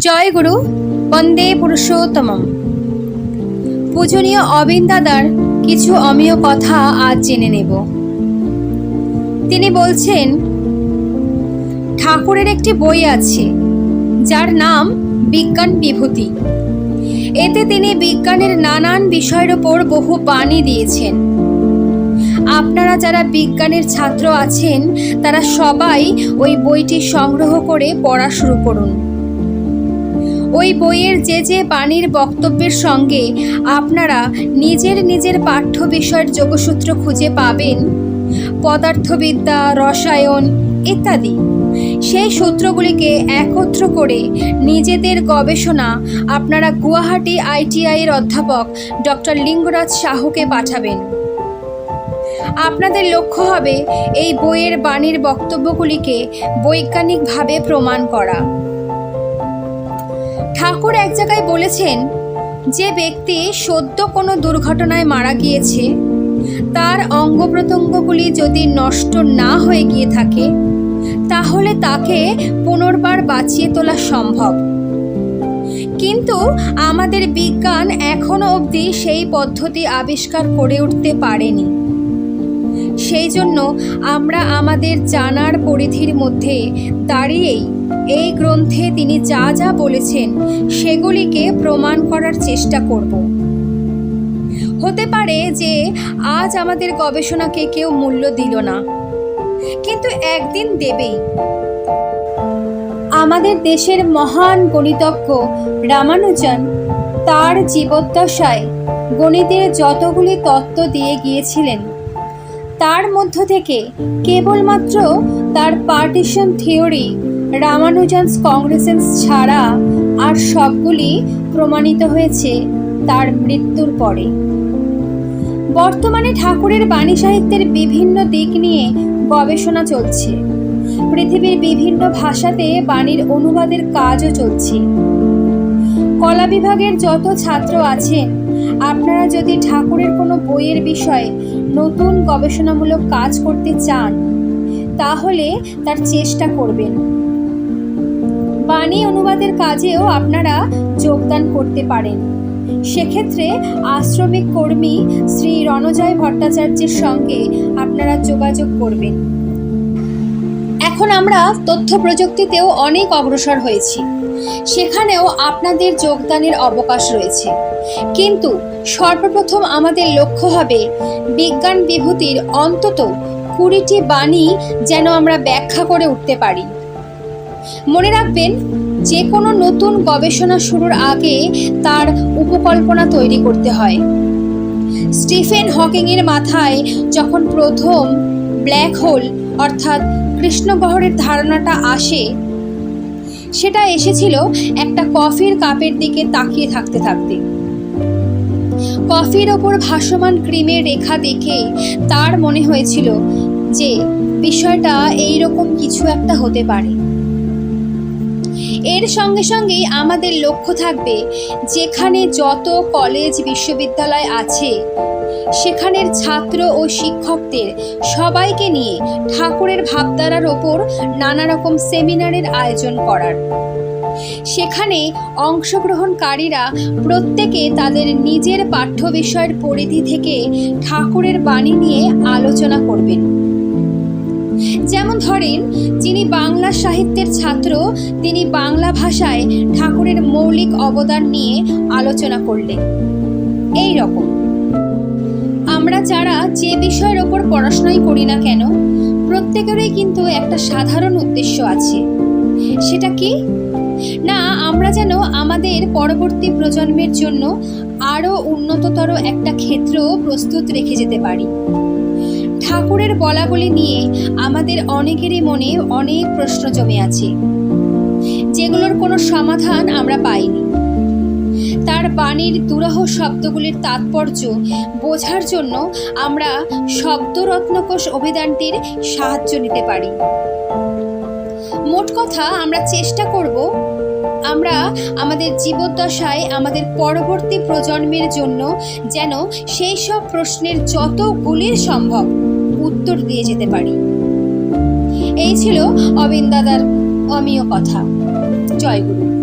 জয় গুরু, বন্দে পুরুষোত্তমম। পূজনীয় অবিন দাদার কিছু অমীয় কথা আজ জেনে নেব। তিনি বলছেন, ঠাকুরের একটি বই আছে, যার নাম বিজ্ঞান বিভূতি। এতে তিনি বিজ্ঞানের নানান বিষয়ের ওপর বহু বাণী দিয়েছেন। আপনারা যারা বিজ্ঞানের ছাত্র আছেন, তারা সবাই ওই বইটি সংগ্রহ করে পড়া শুরু করুন। ওই বইয়ের যে যে বাণীর বক্তব্যের সঙ্গে আপনারা নিজের নিজের পাঠ্য বিষয়ের যোগসূত্র খুঁজে পাবেন। পদার্থবিদ্যা, রসায়ন ইত্যাদি। সেই সূত্রগুলিকে একত্র করে নিজেদের গবেষণা আপনারা গুয়াহাটি আইটিআইয়ের অধ্যাপক ডক্টর লিঙ্গরাজ সাহুকে পাঠাবেন। আপনাদের লক্ষ্য হবে এই বইয়ের বাণীর বক্তব্যগুলিকে বৈজ্ঞানিকভাবে প্রমাণ করা। ঠাকুর এক জায়গায় বলেছেন, যে ব্যক্তি সদ্য কোনো দুর্ঘটনায় মারা গিয়েছে, তার অঙ্গ প্রত্যঙ্গগুলি যদি নষ্ট না হয়ে গিয়ে থাকে, তাহলে তাকে পুনর্বার বাঁচিয়ে তোলা সম্ভব। কিন্তু আমাদের বিজ্ঞান এখনও অবধি সেই পদ্ধতি আবিষ্কার করে উঠতে পারেনি। সেই জন্য আমরা আমাদের জানার পরিধির মধ্যে দাঁড়িয়েই এই গ্রন্থে তিনি যা যা বলেছেন, সেগুলিকে প্রমাণ করার চেষ্টা করব। হতে পারে যে আজ আমাদের গবেষণাকে কেউ মূল্য দিল না। কিন্তু একদিন দেবেই। আমাদের দেশের মহান গণিতজ্ঞ রামানুজন তার জীবদ্দশায় গণিতের যতগুলি তত্ত্ব দিয়ে গিয়েছিলেন, তার মধ্য থেকে কেবলমাত্র তার পার্টিশন থিওরি রামানুজনস কংগ্রেসেন্স ছাড়া আর সবগুলি প্রমাণিত হয়েছে তার মৃত্যুর পরে। বর্তমানে ঠাকুরের বাণী সাহিত্যের বিভিন্ন দিক নিয়ে গবেষণা চলছে। পৃথিবীর বিভিন্ন ভাষাতে বাণীর অনুবাদের কাজও চলছে। কলা বিভাগের যত ছাত্র আছেন, আপনারা যদি ঠাকুরের কোনো বইয়ের বিষয়ে নতুন গবেষণামূলক কাজ করতে চান, তাহলে তার চেষ্টা করবেন। বাণী অনুবাদের কাজেও আপনারা যোগদান করতে পারেন। সেক্ষেত্রে আশ্রমিক কর্মী শ্রী রণজয় ভট্টাচার্যের সঙ্গে আপনারা যোগাযোগ করবেন। এখন আমরা তথ্য প্রযুক্তিতেও অনেক অগ্রসর হয়েছি। সেখানেও আপনাদের যোগদানের অবকাশ রয়েছে। কিন্তু সর্বপ্রথম আমাদের লক্ষ্য হবে বিজ্ঞান বিভূতির অন্তত কুড়িটি বাণী যেন আমরা ব্যাখ্যা করে উঠতে পারি। মনে রাখবেন, যে কোনো নতুন গবেষণা শুরুর আগে তার উপকল্পনা তৈরি করতে হয়। স্টিফেন হকিংয়ের মাথায় যখন প্রথম ব্ল্যাক হোল অর্থাৎ কৃষ্ণগহরের ধারণাটা আসে, সেটা এসেছিল একটা কফির কাপের দিকে তাকিয়ে থাকতে থাকতে। কফির ওপর ভাসমান ক্রিমের রেখা দেখে তার মনে হয়েছিল যে বিষয়টা এইরকম কিছু একটা হতে পারে। এর সঙ্গে সঙ্গেই আমাদের লক্ষ্য থাকবে যেখানে যত কলেজ, বিশ্ববিদ্যালয় আছে, সেখানের ছাত্র ও শিক্ষকদের সবাইকে নিয়ে ঠাকুরের ভাবধারার ওপর নানা রকম সেমিনারের আয়োজন করার। সেখানে অংশগ্রহণকারীরা প্রত্যেকে তাদের নিজের পাঠ্য বিষয়ের পরিধি থেকে ঠাকুরের বাণী নিয়ে আলোচনা করবেন। যিনি বাংলা সাহিত্যের ছাত্র, তিনি বাংলা ভাষায় ঠাকুরের মৌলিক অবদান নিয়ে আলোচনা করলেন। এই রকম। আমরা যারা যে বিষয়ের ওপর পড়াশোনাই করি না কেন, প্রত্যেকেরই কিন্তু একটা সাধারণ উদ্দেশ্য আছে। সেটা কি? না, আমরা যেন আমাদের পরবর্তী প্রজন্মের জন্য আরও উন্নততর একটা ক্ষেত্র প্রস্তুত রেখে যেতে পারি। ঠাকুরের বলাগুলি নিয়ে আমাদের অনেকেরই মনে অনেক প্রশ্ন জমে আছে। যেগুলোর কোনো সমাধান আমরা পাইনি। তার বাণীর দুরহ শব্দগুলির তাৎপর্য বোঝার জন্য আমরা শব্দরত্নকোষ অভিধানটির সাহায্য নিতে পারি। মোট কথা, আমরা চেষ্টা করব আমরা আমাদের জীবদ্দশায় আমাদের পরবর্তী প্রজন্মের জন্য যেন সেই সব প্রশ্নের যতগুলির সম্ভব উত্তর দিয়ে যেতে পারি। এই ছিল অবিন দাদার অমীয় কথা। জয়গুরু